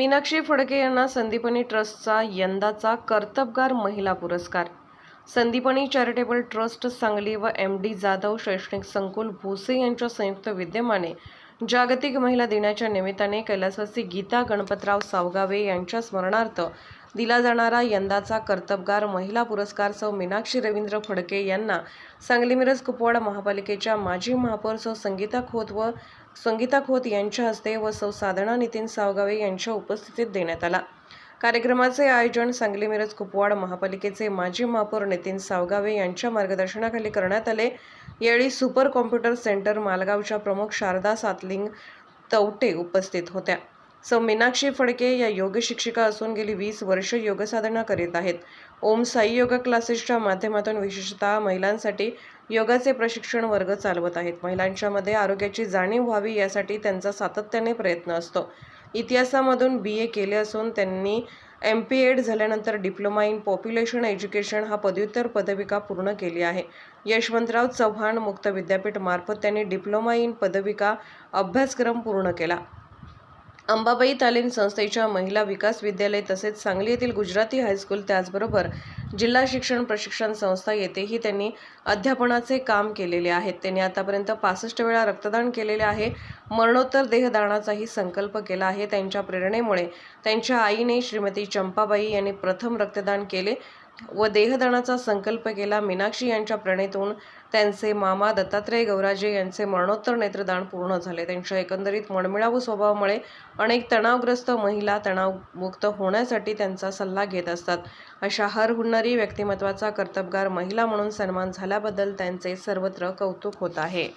मीनाक्षी फडके यांना संदीपनी ट्रस्टचा यंदाचा कर्तबगार महिला पुरस्कार. संदीपनी चॅरिटेबल ट्रस्ट सांगली व एम डी जाधव शैक्षणिक संकुल भोसे यांच्या संयुक्त विद्यमाने जागतिक महिला दिनाच्या निमित्ताने कैलासवासी गीता गणपतराव सावगावे यांच्या स्मरणार्थ दिला जाणारा यंदाचा कर्तबगार महिला पुरस्कार सौ मीनाक्षी रवींद्र फडके यांना सांगली मिरज कुपवाड महापालिकेच्या माजी महापौर सौ संगीता खोत व संगीता खोत यांच्या हस्ते व सौ साधना नितीन सावगावे यांच्या उपस्थितीत देण्यात आला. कार्यक्रमाचे आयोजन सांगली मिरज कुपवाड महापालिकेचे माजी महापौर नितीन सावगावे यांच्या मार्गदर्शनाखाली करण्यात आले. यावेळी सुपर कॉम्प्युटर सेंटर मालगावच्या प्रमुख शारदा सातलिंग तवटे उपस्थित होत्या. सौ मीनाक्षी फडके या योग शिक्षिका असून गेली वीस वर्ष योगसाधना करीत आहेत. ओम साई योग क्लासेसच्या माध्यमातून विशेषतः महिलांसाठी योगाचे प्रशिक्षण वर्ग चालवत आहेत. महिलांच्यामध्ये आरोग्याची जाणीव व्हावी यासाठी त्यांचा सातत्याने प्रयत्न असतो. इतिहासामधून बी ए केले असून त्यांनी एम पी एड झाल्यानंतर डिप्लोमा इन पॉप्युलेशन एज्युकेशन हा पदव्युत्तर पदविका पूर्ण केली आहे. यशवंतराव चव्हाण मुक्त विद्यापीठ मार्फत त्यांनी डिप्लोमा इन पदविका अभ्यासक्रम पूर्ण केला. अंबाबाई तालीम संस्थेच्या महिला विकास विद्यालय तसेच सांगली येथील गुजराती हायस्कूल त्याचबरोबर जिल्हा शिक्षण प्रशिक्षण संस्था येथेही त्यांनी अध्यापनाचे काम केलेले आहेत. त्यांनी आतापर्यंत पासष्ट वेळा रक्तदान केलेले आहे. मरणोत्तर देहदानाचाही संकल्प केला आहे. त्यांच्या प्रेरणेमुळे त्यांच्या आईने श्रीमती चंपाबाई यांनी प्रथम रक्तदान केले. व देहदानाचा संकल्प केला मीनाक्षी यांच्या प्रणेतून. त्यांचे मामा दत्तात्रय गौराजे यांचे मरणोत्तर नेत्रदान पूर्ण झाले. त्यांच्या एकंदरीत मनमिळावू स्वभावामुळे अनेक तणावग्रस्त महिला तणावमुक्त होण्यासाठी त्यांचा सल्ला घेत असतात. अशा हर हुन्नरी व्यक्तिमत्वाचा कर्तबगार महिला म्हणून सन्मान झाल्याबद्दल त्यांचे सर्वत्र कौतुक होत आहे.